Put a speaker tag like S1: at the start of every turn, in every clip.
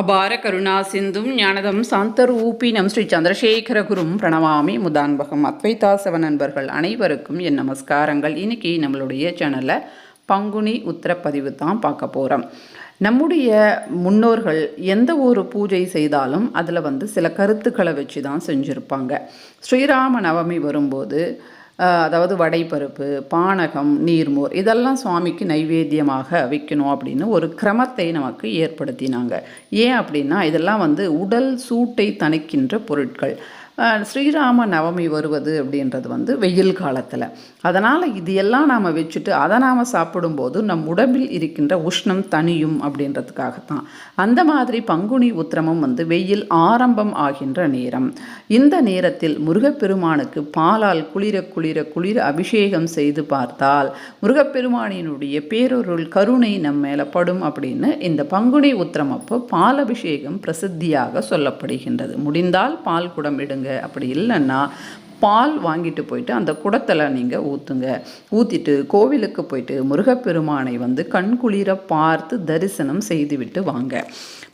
S1: அபார கருணா சிந்தும் ஞானதம் சாந்தரூபினம் ஸ்ரீ சந்திரசேகரகுரும் பிரணவாமி முதான்பகம் அத்வைதாசவ நண்பர்கள் அனைவருக்கும் என் நமஸ்காரங்கள். இன்னைக்கு நம்மளுடைய சேனலில் பங்குனி உத்தரப்பதிவு தான் பார்க்க போகிறோம் நம்முடைய முன்னோர்கள் எந்த ஒரு பூஜை செய்தாலும் அதில் வந்து சில கருத்துக்களை வச்சு தான் செஞ்சுருப்பாங்க. ஸ்ரீராம நவமி வரும்போது அதாவது வடைப்பருப்பு பானகம் நீர்மோர் இதெல்லாம் சுவாமிக்கு நைவேத்தியமாக வைக்கணும் அப்படின்னு ஒரு கிரமத்தை நமக்கு ஏற்படுத்தினாங்க. ஏன் அப்படின்னா இதெல்லாம் வந்து உடல் சூட்டை தணிக்கின்ற பொருட்கள். ஸ்ரீராம நவமி வருவது அப்படின்றது வந்து வெயில் காலத்தில். அதனால் இது எல்லாம் நாம் வச்சுட்டு அதை நாம் சாப்பிடும்போது நம் உடம்பில் இருக்கின்ற உஷ்ணம் தனியும் அப்படின்றதுக்காகத்தான். அந்த மாதிரி பங்குனி உத்திரமும் வந்து வெயில் ஆரம்பம் ஆகின்ற நேரம். இந்த நேரத்தில் முருகப்பெருமானுக்கு பாலால் குளிர குளிர குளிர அபிஷேகம் செய்து பார்த்தால் முருகப்பெருமானினுடைய பேரொருள் கருணை நம்ம மேலே படும் அப்படின்னு இந்த பங்குனி உத்திரம் அப்போ பால் அபிஷேகம் பிரசித்தியாக சொல்லப்படுகின்றது. முடிந்தால் பால் குடம் இடுங்க அப்படி இல்லைன்னா பால் வாங்கிட்டு போயிட்டு அந்த குடத்தில் நீங்கள் ஊற்றுங்க ஊற்றிட்டு கோவிலுக்கு போயிட்டு முருகப்பெருமானை வந்து கண்குளிர பார்த்து தரிசனம் செய்துவிட்டு வாங்க.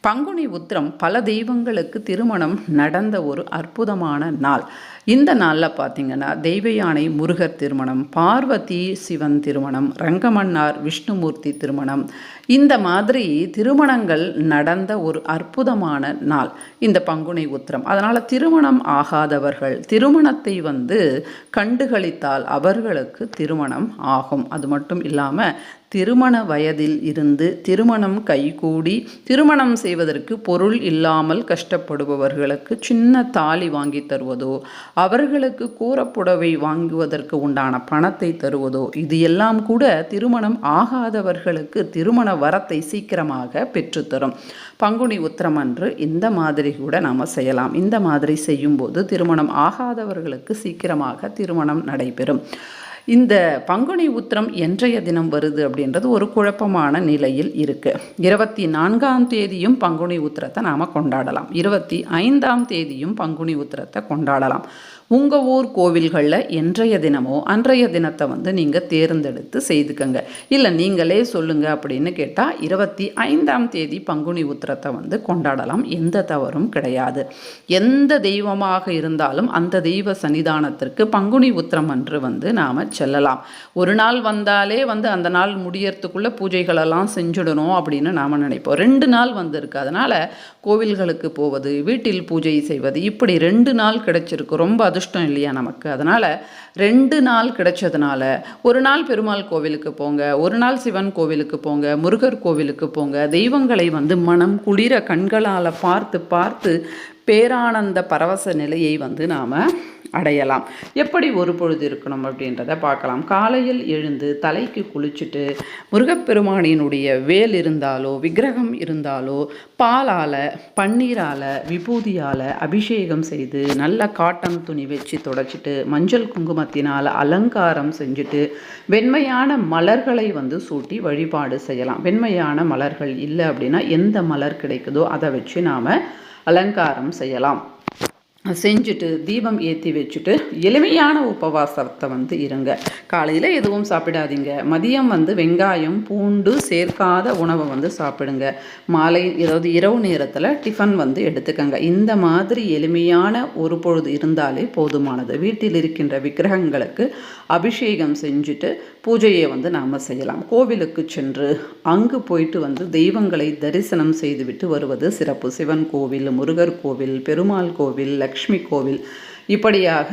S1: பங்குனி உத்திரம் பல தெய்வங்களுக்கு திருமணம் நடந்த ஒரு அற்புதமான நாள். இந்த நாளில் பார்த்தீங்கன்னா தெய்வ யானை முருகர் திருமணம் பார்வதி சிவன் திருமணம் ரங்கமன்னார் விஷ்ணுமூர்த்தி திருமணம். இந்த மாதிரி திருமணங்கள் நடந்த ஒரு அற்புதமான நாள். இந்த பங்குனி உத்திரம். அதனால் திருமணம் ஆகாதவர்கள் திருமணத்தை வந்து கண்டுகளித்தால் அவர்களுக்கு திருமணம் ஆகும். அது மட்டும் இல்லாமல் திருமண வயதில் இருந்து திருமணம் கைகூடி திருமணம் செய்வதற்கு பொருள் இல்லாமல் கஷ்டப்படுபவர்களுக்கு சின்ன தாலி வாங்கி தருவதோ அவர்களுக்கு கூறப்புடவை வாங்குவதற்கு உண்டான பணத்தை தருவதோ இது எல்லாம் கூட திருமணம் ஆகாதவர்களுக்கு திருமண வரத்தை சீக்கிரமாக பெற்றுத்தரும். பங்குனி உத்திரம் அன்று இந்த மாதிரி கூட நாம் செய்யலாம். இந்த மாதிரி செய்யும்போது திருமணம் ஆகாதவர்களுக்கு சீக்கிரமாக திருமணம் நடைபெறும். இந்த பங்குனி உத்திரம் என்றைய தினம் வருது அப்படின்றது ஒரு குழப்பமான நிலையில் இருக்குது இருபத்தி நான்காம் தேதியும் பங்குனி உத்திரத்தை நாம் கொண்டாடலாம். இருபத்தி ஐந்தாம் தேதியும் பங்குனி உத்திரத்தை கொண்டாடலாம். உங்கள் ஊர் கோவில்களில் என்றைய தினமோ அன்றைய தினத்தை வந்து நீங்கள் தேர்ந்தெடுத்து செய்துக்கங்க. இல்லை நீங்களே சொல்லுங்க அப்படின்னு கேட்டால் இருபத்தி ஐந்தாம் தேதி பங்குனி உத்திரத்தை வந்து கொண்டாடலாம். எந்த தவறும் கிடையாது. எந்த தெய்வமாக இருந்தாலும் அந்த தெய்வ சன்னிதானத்திற்கு பங்குனி உத்திரம் அன்று வந்து நாம் செல்லலாம். ஒரு நாள் வந்தாலே வந்து அந்த நாள் முடியறதுக்குள்ளே பூஜைகளெல்லாம் செஞ்சுடணும் அப்படின்னு நாம் நினைப்போம். ரெண்டு நாள் வந்திருக்கு. அதனால் கோவில்களுக்கு போவது வீட்டில் பூஜை செய்வது இப்படி ரெண்டு நாள் கிடைச்சிருக்கு. ரொம்ப அதிர்ஷ்டம் இல்லையா நமக்கு? அதனால் ரெண்டு நாள் கிடைச்சதுனால ஒரு நாள் பெருமாள் கோவிலுக்கு போங்க ஒரு நாள் சிவன் கோவிலுக்கு போங்க முருகர் கோவிலுக்கு போங்க. தெய்வங்களை வந்து மனம் குளிர கண்களால் பார்த்து பார்த்து பேரானந்த பரவச நிலையை வந்து நாம் அடையலாம். எப்படி ஒரு பொழுது இருக்கணும் அப்படின்றத பார்க்கலாம். காலையில் எழுந்து தலைக்கு குளிச்சுட்டு முருகப்பெருமானினுடைய வேல் இருந்தாலோ விக்கிரகம் இருந்தாலோ பாலால் பன்னீரால் விபூதியால் அபிஷேகம் செய்து நல்ல காட்டன் துணி வச்சு தொடச்சிட்டு மஞ்சள் குங்குமத்தினால் அலங்காரம் செஞ்சுட்டு வெண்மையான மலர்களை வந்து சூட்டி வழிபாடு செய்யலாம். வெண்மையான மலர்கள் இல்லை அப்படின்னா எந்த மலர் கிடைக்குதோ அதை வச்சு நாம் அலங்காரம் செய்யலாம். செஞ்சுட்டு தீபம் ஏற்றி வச்சுட்டு எளிமையான உபவாசத்தை வந்து இருங்க. காலையில் எதுவும் சாப்பிடாதீங்க. மதியம் வந்து வெங்காயம் பூண்டு சேர்க்காத உணவை வந்து சாப்பிடுங்க. மாலை ஏதாவது இரவு நேரத்தில் டிஃபன் வந்து எடுத்துக்கங்க. இந்த மாதிரி எளிமையான ஒரு பொழுது இருந்தாலே போதுமானது. வீட்டில் இருக்கின்ற விக்கிரகங்களுக்கு அபிஷேகம் செஞ்சுட்டு பூஜையை வந்து நாம் செய்யலாம். கோவிலுக்கு சென்று அங்கு போயிட்டு வந்து தெய்வங்களை தரிசனம் செய்துவிட்டு வருவது சிறப்பு. சிவன் கோவில் முருகர் கோவில் பெருமாள் கோவில் லக்ஷ்மி கோவில் இப்படியாக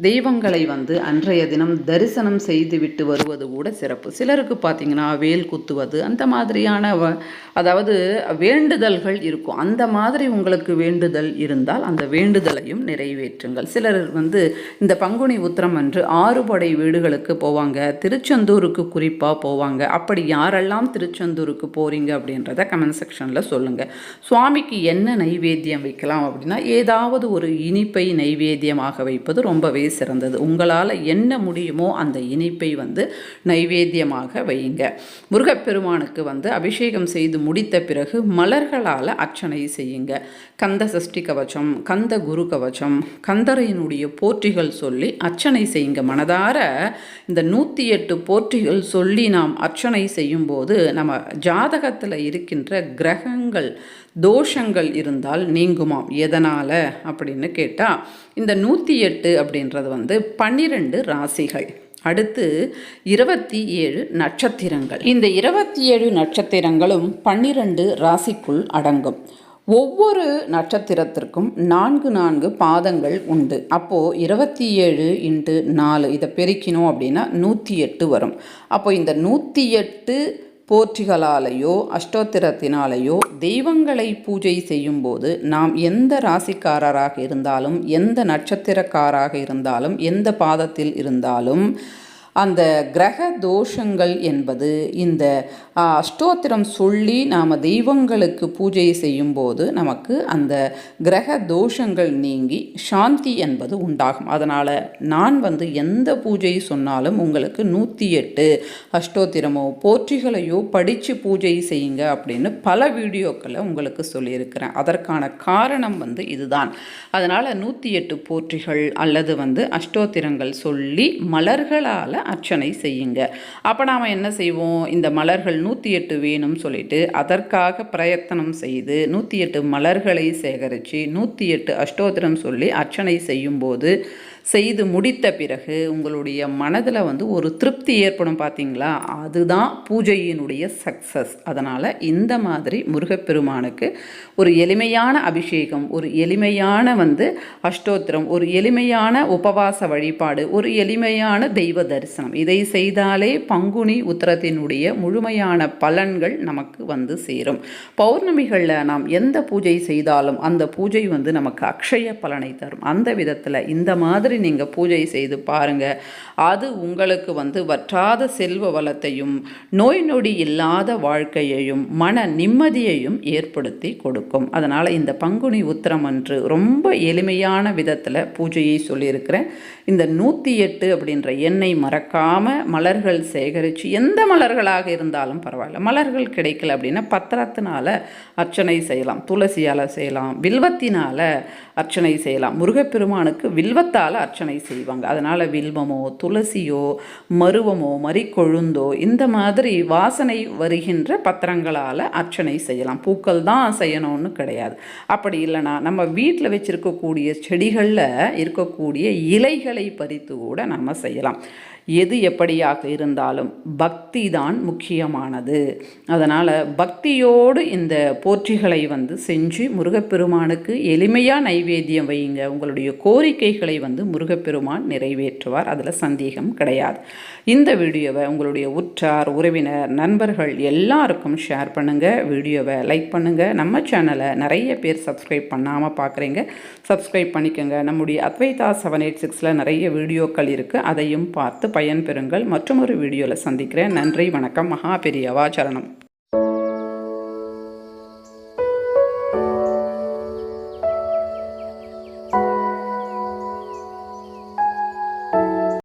S1: தெய்வங்களை வந்து அன்றைய தினம் தரிசனம் செய்துவிட்டு வருவது கூட சிறப்பு. சிலருக்கு பார்த்தீங்கன்னா வேல் குத்துவது அந்த மாதிரியான வ அதாவது வேண்டுதல்கள் இருக்கும். அந்த மாதிரி உங்களுக்கு வேண்டுதல் இருந்தால் அந்த வேண்டுதலையும் நிறைவேற்றுங்கள். சிலர் வந்து இந்த பங்குனி உத்திரம் அன்று ஆறுபடை வீடுகளுக்கு போவாங்க திருச்செந்தூருக்கு குறிப்பாக போவாங்க. அப்படி யாரெல்லாம் திருச்செந்தூருக்கு போகிறீங்க அப்படின்றத கமெண்ட் செக்ஷனில் சொல்லுங்கள் சுவாமிக்கு என்ன நைவேத்தியம் வைக்கலாம் அப்படின்னா ஏதாவது ஒரு இனிப்பை நைவேத்தியமாக வைப்பது ரொம்பவே ரொம்பவே சிறந்தது. உங்களால் என்ன முடியுமோ அந்த இனிப்பை வந்து நைவேத்தியமாக வையுங்க. முருகப்பெருமானுக்கு வந்து அபிஷேகம் செய்து முடித்த பிறகு மலர்களால் அர்ச்சனை செய்யுங்க. கந்த சஷ்டி கவச்சம் கந்த குரு கவச்சம் கந்தரையினுடைய போற்றிகள் சொல்லி அர்ச்சனை செய்யுங்க. மனதார இந்த நூற்றி எட்டு போற்றிகள் சொல்லி நாம் அர்ச்சனை செய்யும்போது நம்ம ஜாதகத்தில் இருக்கின்ற கிரகங்கள் தோஷங்கள் இருந்தால் நீங்குமாம். எதனால்? அப்படின்னு கேட்டால் இந்த நூற்றி எட்டு அப்படின்ற அப்படின்றது வந்து பன்னிரெண்டு ராசிகள். அடுத்து இருபத்தி ஏழு நட்சத்திரங்கள். இந்த இருபத்தி ஏழு நட்சத்திரங்களும் பன்னிரண்டு ராசிக்குள் அடங்கும். ஒவ்வொரு நட்சத்திரத்திற்கும் நான்கு நான்கு பாதங்கள் உண்டு. அப்போது இருபத்தி ஏழு இன்ட்டு நாலு இதை பெருக்கினோம் அப்படின்னா நூற்றி எட்டு வரும். அப்போ இந்த நூற்றி எட்டு போற்றிகளாலேயோ அஷ்டோத்திரத்தினாலேயோ தெய்வங்களை பூஜை செய்யும்போது நாம் எந்த ராசிக்காரராக இருந்தாலும் எந்த நட்சத்திரக்காராக இருந்தாலும் எந்த பாதத்தில் இருந்தாலும் அந்த கிரக தோஷங்கள் என்பது இந்த அஷ்டோத்திரம் சொல்லி நாம் தெய்வங்களுக்கு பூஜை செய்யும்போது நமக்கு அந்த கிரக தோஷங்கள் நீங்கி சாந்தி என்பது உண்டாகும். அதனால் நான் வந்து எந்த பூஜை சொன்னாலும் உங்களுக்கு நூற்றி எட்டு அஷ்டோத்திரமோ போற்றிகளையோ படித்து பூஜை செய்யுங்க அப்படின்னு பல வீடியோக்களை உங்களுக்கு சொல்லியிருக்கிறேன். அதற்கான காரணம் வந்து இதுதான். அதனால் நூற்றி எட்டு போற்றிகள் அல்லது வந்து அஷ்டோத்திரங்கள் சொல்லி மலர்களால் அர்ச்சனை செய்யுங்க. அப்போ நாம் என்ன செய்வோம்? இந்த மலர்கள் நூற்றி எட்டு வேணும்னு சொல்லிட்டு அதற்காக பிரயத்தனம் செய்து நூற்றி எட்டு மலர்களை சேகரித்து நூற்றி எட்டு அஷ்டோத்திரம் சொல்லி அர்ச்சனை செய்யும்போது செய்து முடித்த பிறகு உங்களுடைய மனதில் வந்து ஒரு திருப்தி ஏற்படும் பார்த்தீங்களா அதுதான் பூஜையினுடைய சக்ஸஸ் அதனால் இந்த மாதிரி முருகப்பெருமானுக்கு ஒரு எளிமையான அபிஷேகம் ஒரு எளிமையான வந்து அஷ்டோத்திரம் ஒரு எளிமையான உபவாச வழிபாடு ஒரு எளிமையான தெய்வ தரிசனம். இதை செய்தாலே பங்குனி உத்தரத்தினுடைய முழுமையான பலன்கள் நமக்கு வந்து சேரும். பௌர்ணமிகளில் நாம் எந்த பூஜை செய்தாலும் அந்த பூஜை வந்து நமக்கு அக்ஷய பலனை தரும். அந்த விதத்தில் இந்த மாதிரி மாதிரி நீங்கள் பூஜை செய்து பாருங்கள் அது உங்களுக்கு வந்து வற்றாத செல்வ வளத்தையும் நோய் நொடி இல்லாத வாழ்க்கையையும் மன நிம்மதியையும் ஏற்படுத்தி கொடுக்கும். அதனால் இந்த பங்குனி உத்திரம் அன்று ரொம்ப எளிமையான விதத்தில் பூஜையை சொல்லியிருக்கிறேன். இந்த நூற்றி எட்டு அப்படின்ற எண்ணெய் மறக்காமல் மலர்கள் சேகரித்து எந்த மலர்களாக இருந்தாலும் பரவாயில்ல. மலர்கள் கிடைக்கல அப்படின்னா பத்திரத்தினால் அர்ச்சனை செய்யலாம் துளசியால் செய்யலாம் வில்வத்தினால் அர்ச்சனை செய்யலாம். முருகப்பெருமானுக்கு வில்வத்தால் அர்ச்சனை செய்வாங்க. அதனால் வில்வமோ துளசியோ மருவமோ மறிக்கொழுந்தோ இந்த மாதிரி வாசனை வருகின்ற பத்திரங்களால் அர்ச்சனை செய்யலாம். பூக்கள் தான் செய்யணும்னு கிடையாது. அப்படி இல்லைனா நம்ம வீட்டில் வச்சுருக்கக்கூடிய செடிகளில் இருக்கக்கூடிய இலைகளை பறித்து கூட நம்ம செய்யலாம். எது எப்படியாக இருந்தாலும் பக்தி தான் முக்கியமானது. அதனால் பக்தியோடு இந்த போற்றிகளை வந்து செஞ்சு முருகப்பெருமானுக்கு எளிமையாக நைவேத்தியம் வையுங்க. உங்களுடைய கோரிக்கைகளை வந்து முருகப்பெருமான் நிறைவேற்றுவார். அதில் சந்தேகம் கிடையாது. இந்த வீடியோவை உங்களுடைய உற்றார் உறவினர் நண்பர்கள் எல்லாருக்கும் ஷேர் பண்ணுங்கள் வீடியோவை லைக் பண்ணுங்கள் நம்ம சேனலை நிறைய பேர் சப்ஸ்கிரைப் பண்ணாமல் பார்க்குறீங்க சப்ஸ்கிரைப் பண்ணிக்கோங்க. நம்முடைய அத்வைதா செவன் எயிட் சிக்ஸில் நிறைய வீடியோக்கள் இருக்குது அதையும் பார்த்து பயன்பெறுங்கள். மற்றும் ஒரு வீடியோவில் சந்திக்கிறேன். நன்றி வணக்கம். மகா பெரியவா சரணம்.